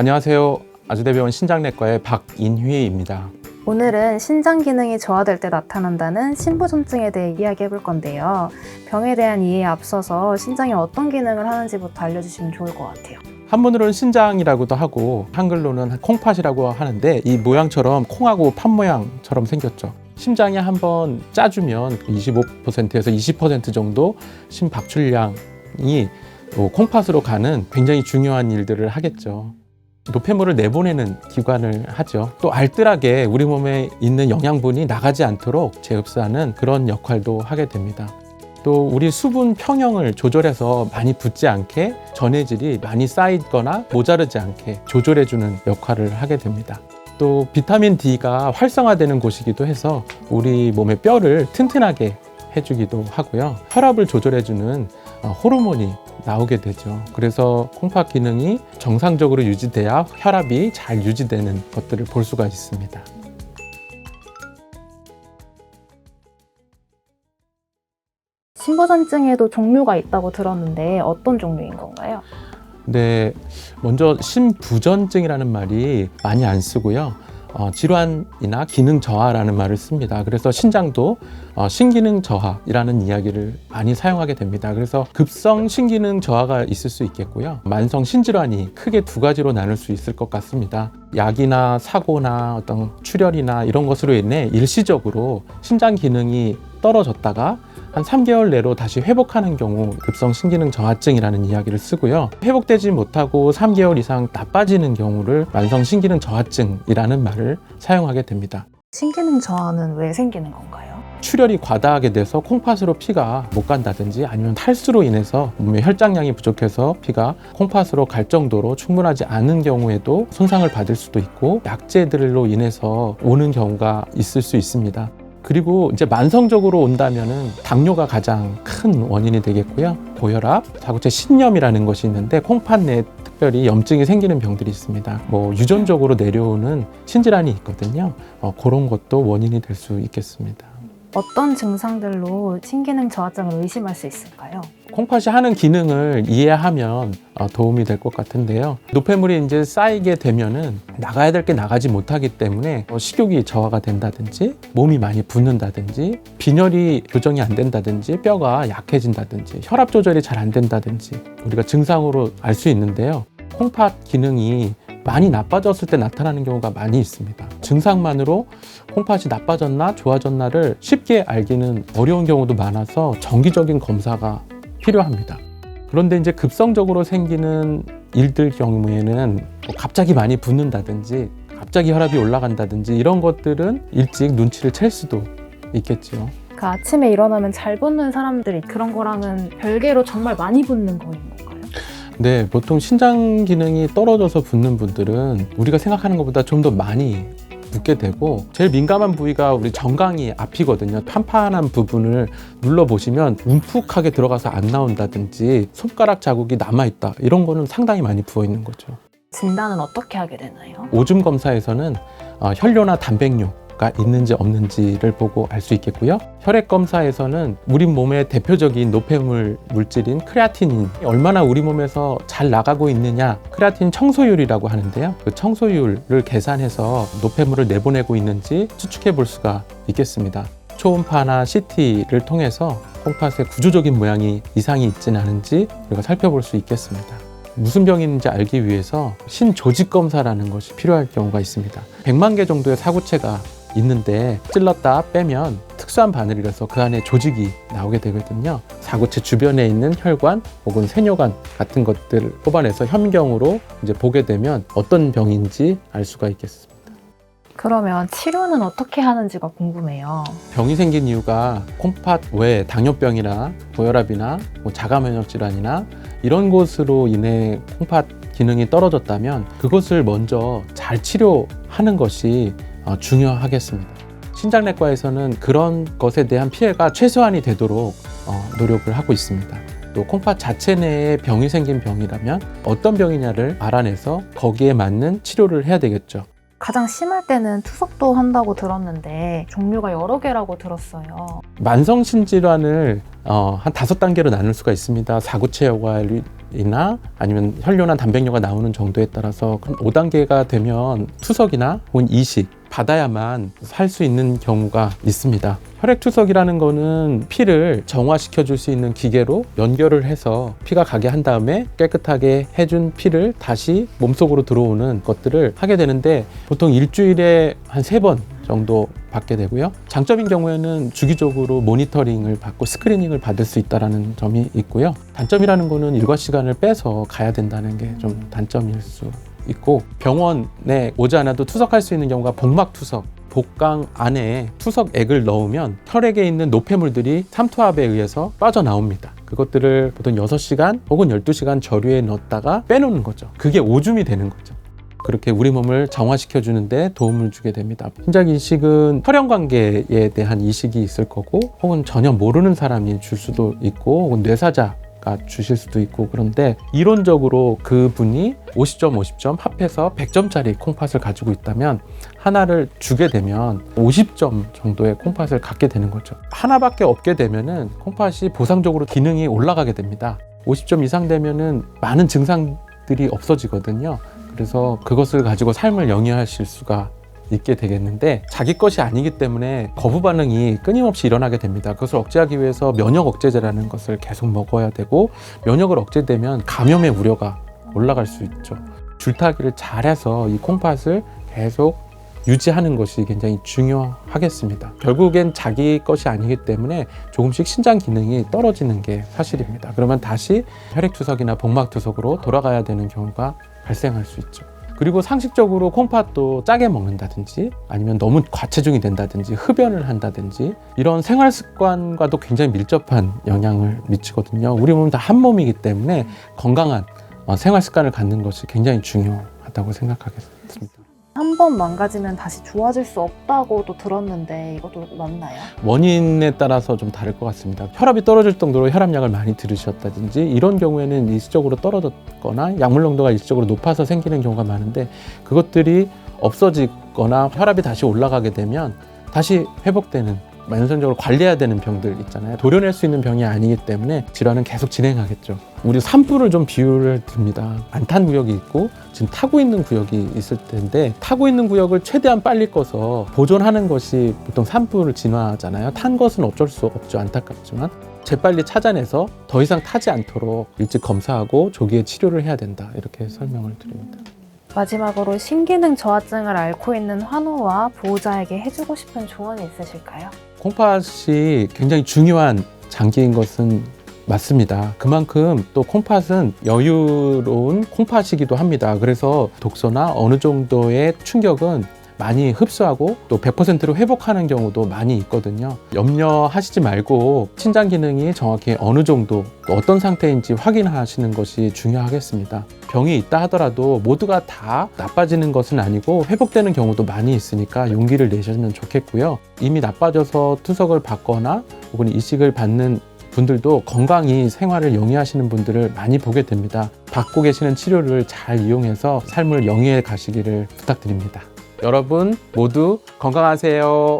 안녕하세요. 아주대병원 신장내과의 박인휘입니다. 오늘은 신장 기능이 저하될 때 나타난다는 신부전증에 대해 이야기해 볼 건데요. 병에 대한 이해에 앞서서 신장이 어떤 기능을 하는지부터 알려주시면 좋을 것 같아요. 한문으로는 신장이라고도 하고 한글로는 콩팥이라고 하는데 이 모양처럼 콩하고 팥 모양처럼 생겼죠. 심장이 한번 짜주면 25%에서 20% 정도 심박출량이 뭐 콩팥으로 가는 굉장히 중요한 일들을 하겠죠. 노폐물을 내보내는 기관을 하죠. 또 알뜰하게 우리 몸에 있는 영양분이 나가지 않도록 재흡수하는 그런 역할도 하게 됩니다. 또 우리 수분 평형을 조절해서 많이 붙지 않게 전해질이 많이 쌓이거나 모자르지 않게 조절해주는 역할을 하게 됩니다. 또 비타민 D가 활성화되는 곳이기도 해서 우리 몸의 뼈를 튼튼하게 해주기도 하고요. 혈압을 조절해주는 어, 호르몬이 나오게 되죠. 그래서 콩팥 기능이 정상적으로 유지돼야 혈압이 잘 유지되는 것들을 볼 수가 있습니다. 신부전증에도 종류가 있다고 들었는데 어떤 종류인 건가요? 네, 먼저 심부전증이라는 말이 많이 안 쓰고요. 어, 질환이나 기능 저하라는 말을 씁니다. 그래서 신장도 어, 신기능 저하이라는 이야기를 많이 사용하게 됩니다. 그래서 급성 신기능 저하가 있을 수 있겠고요. 만성 신질환이 크게 두 가지로 나눌 수 있을 것 같습니다. 약이나 사고나 어떤 출혈이나 이런 것으로 인해 일시적으로 신장 기능이 떨어졌다가 한 3개월 내로 다시 회복하는 경우 급성 신기능 저하증이라는 이야기를 쓰고요. 회복되지 못하고 3개월 이상 나빠지는 경우를 만성 신기능 저하증이라는 말을 사용하게 됩니다. 신기능 저하는 왜 생기는 건가요? 출혈이 과다하게 돼서 콩팥으로 피가 못 간다든지 아니면 탈수로 인해서 몸에 혈장량이 부족해서 피가 콩팥으로 갈 정도로 충분하지 않은 경우에도 손상을 받을 수도 있고 약제들로 인해서 오는 경우가 있을 수 있습니다. 그리고 이제 만성적으로 온다면은 당뇨가 가장 큰 원인이 되겠고요. 고혈압, 사구체 신염이라는 것이 있는데 콩팥 내에 특별히 염증이 생기는 병들이 있습니다. 뭐 유전적으로 내려오는 신질환이 있거든요. 어, 그런 것도 원인이 될 수 있겠습니다. 어떤 증상들로 신기능 저하증을 의심할 수 있을까요? 콩팥이 하는 기능을 이해하면 어, 도움이 될 것 같은데요. 노폐물이 이제 쌓이게 되면은 나가야 될 게 나가지 못하기 때문에 어, 식욕이 저하가 된다든지 몸이 많이 붓는다든지 빈혈이 교정이 안 된다든지 뼈가 약해진다든지 혈압 조절이 잘 안 된다든지 우리가 증상으로 알 수 있는데요. 콩팥 기능이 많이 나빠졌을 때 나타나는 경우가 많이 있습니다. 증상만으로 콩팥이 나빠졌나 좋아졌나를 쉽게 알기는 어려운 경우도 많아서 정기적인 검사가 필요합니다. 그런데 이제 급성적으로 생기는 일들 경우에는 뭐 갑자기 많이 붓는다든지 갑자기 혈압이 올라간다든지 이런 것들은 일찍 눈치를 챌 수도 있겠죠. 그 아침에 일어나면 잘 붓는 사람들이 그런 거랑은 별개로 정말 많이 붓는 거인 건가요? 네, 보통 신장 기능이 떨어져서 붓는 분들은 우리가 생각하는 것보다 좀 더 많이 붓게 되고 제일 민감한 부위가 우리 정강이 앞이거든요. 판판한 부분을 눌러 보시면 움푹하게 들어가서 안 나온다든지 손가락 자국이 남아 있다. 이런 거는 상당히 많이 부어 있는 거죠. 진단은 어떻게 하게 되나요? 오줌 검사에서는 어, 혈뇨나 단백뇨 가 있는지 없는지를 보고 알 수 있겠고요. 혈액 검사에서는 우리 몸의 대표적인 노폐물 물질인 크레아틴이 얼마나 우리 몸에서 잘 나가고 있느냐, 크레아틴 청소율이라고 하는데요. 그 청소율을 계산해서 노폐물을 내보내고 있는지 추측해 볼 수가 있겠습니다. 초음파나 CT를 통해서 콩팥의 구조적인 모양이 이상이 있지는 않은지 우리가 살펴볼 수 있겠습니다. 무슨 병인지 알기 위해서 신조직 검사라는 것이 필요할 경우가 있습니다. 100만 개 정도의 사구체가 있는데 찔렀다 빼면 특수한 바늘이라서 그 안에 조직이 나오게 되거든요. 사구체 주변에 있는 혈관 혹은 세뇨관 같은 것들을 뽑아내서 현경으로 이제 보게 되면 어떤 병인지 알 수가 있겠습니다. 그러면 치료는 어떻게 하는지가 궁금해요. 병이 생긴 이유가 콩팥 외에 당뇨병이나 고혈압이나 뭐 자가면역 질환이나 이런 것으로 인해 콩팥 기능이 떨어졌다면 그것을 먼저 잘 치료하는 것이 어, 중요하겠습니다. 신장내과에서는 그런 것에 대한 피해가 최소한이 되도록 어, 노력을 하고 있습니다. 또 콩팥 자체 내에 병이 생긴 병이라면 어떤 병이냐를 알아내서 거기에 맞는 치료를 해야 되겠죠. 가장 심할 때는 투석도 한다고 들었는데 종류가 여러 개라고 들었어요. 만성 신 질환을 어, 한 다섯 단계로 나눌 수가 있습니다. 사구체 여과를 이나 아니면 혈뇨나 단백뇨가 나오는 정도에 따라서 5단계가 되면 투석이나 혹은 이식 받아야만 살 수 있는 경우가 있습니다. 혈액투석이라는 거는 피를 정화시켜 줄 수 있는 기계로 연결을 해서 피가 가게 한 다음에 깨끗하게 해준 피를 다시 몸속으로 들어오는 것들을 하게 되는데 보통 일주일에 한 세번 정도 받게 되고요. 장점인 경우에는 주기적으로 모니터링을 받고 스크리닝을 받을 수 있다는 점이 있고요. 단점이라는 거는 일과 시간을 빼서 가야 된다는 게 좀 단점일 수 있고 병원에 오지 않아도 투석할 수 있는 경우가 복막 투석 복강 안에 투석액을 넣으면 혈액에 있는 노폐물들이 삼투압에 의해서 빠져나옵니다. 그것들을 보통 6시간 혹은 12시간 저류에 넣었다가 빼놓는 거죠. 그게 오줌이 되는 거죠. 그렇게 우리 몸을 정화시켜 주는데 도움을 주게 됩니다. 심장 이식은 혈연 관계에 대한 이식이 있을 거고 혹은 전혀 모르는 사람이 줄 수도 있고 혹은 뇌사자 가 주실 수도 있고 그런데 이론적으로 그분이 50점 50점 합해서 100점짜리 콩팥을 가지고 있다면 하나를 주게 되면 50점 정도의 콩팥을 갖게 되는 거죠. 하나밖에 없게 되면은 콩팥이 보상적으로 기능이 올라가게 됩니다. 50점 이상 되면은 많은 증상들이 없어지거든요. 그래서 그것을 가지고 삶을 영위하실 수가 있게 되겠는데 자기 것이 아니기 때문에 거부 반응이 끊임없이 일어나게 됩니다. 그것을 억제하기 위해서 면역 억제제라는 것을 계속 먹어야 되고 면역을 억제되면 감염의 우려가 올라갈 수 있죠. 줄타기를 잘해서 이 콩팥을 계속 유지하는 것이 굉장히 중요하겠습니다. 결국엔 자기 것이 아니기 때문에 조금씩 신장 기능이 떨어지는 게 사실입니다. 그러면 다시 혈액투석이나 복막투석으로 돌아가야 되는 경우가 발생할 수 있죠. 그리고 상식적으로 콩팥도 짜게 먹는다든지 아니면 너무 과체중이 된다든지 흡연을 한다든지 이런 생활 습관과도 굉장히 밀접한 영향을 미치거든요. 우리 몸은 다 한 몸이기 때문에 건강한 어, 생활 습관을 갖는 것이 굉장히 중요하다고 생각하겠습니다. 한 번 망가지면 다시 좋아질 수 없다고도 들었는데 이것도 맞나요? 원인에 따라서 좀 다를 것 같습니다. 혈압이 떨어질 정도로 혈압약을 많이 들으셨다든지 이런 경우에는 일시적으로 떨어졌거나 약물 농도가 일시적으로 높아서 생기는 경우가 많은데 그것들이 없어지거나 혈압이 다시 올라가게 되면 다시 회복되는 만성적으로 관리해야 되는 병들 있잖아요. 도려낼 수 있는 병이 아니기 때문에 질환은 계속 진행하겠죠. 우리 산불을 좀 비유를 듭니다. 안 탄 구역이 있고 지금 타고 있는 구역이 있을 텐데 타고 있는 구역을 최대한 빨리 꺼서 보존하는 것이 보통 산불을 진화하잖아요. 탄 것은 어쩔 수 없죠. 안타깝지만 재빨리 찾아내서 더 이상 타지 않도록 일찍 검사하고 조기에 치료를 해야 된다. 이렇게 설명을 드립니다. 마지막으로 신기능 저하증을 앓고 있는 환우와 보호자에게 해주고 싶은 조언이 있으실까요? 콩팥이 굉장히 중요한 장기인 것은 맞습니다. 그만큼 또 콩팥은 여유로운 콩팥이기도 합니다. 그래서 독소나 어느 정도의 충격은 많이 흡수하고 또 100%로 회복하는 경우도 많이 있거든요. 염려하시지 말고 신장 기능이 정확히 어느 정도 또 어떤 상태인지 확인하시는 것이 중요하겠습니다. 병이 있다 하더라도 모두가 다 나빠지는 것은 아니고 회복되는 경우도 많이 있으니까 용기를 내시면 좋겠고요. 이미 나빠져서 투석을 받거나 혹은 이식을 받는 분들도 건강히 생활을 영위하시는 분들을 많이 보게 됩니다. 받고 계시는 치료를 잘 이용해서 삶을 영위해 가시기를 부탁드립니다. 여러분 모두 건강하세요.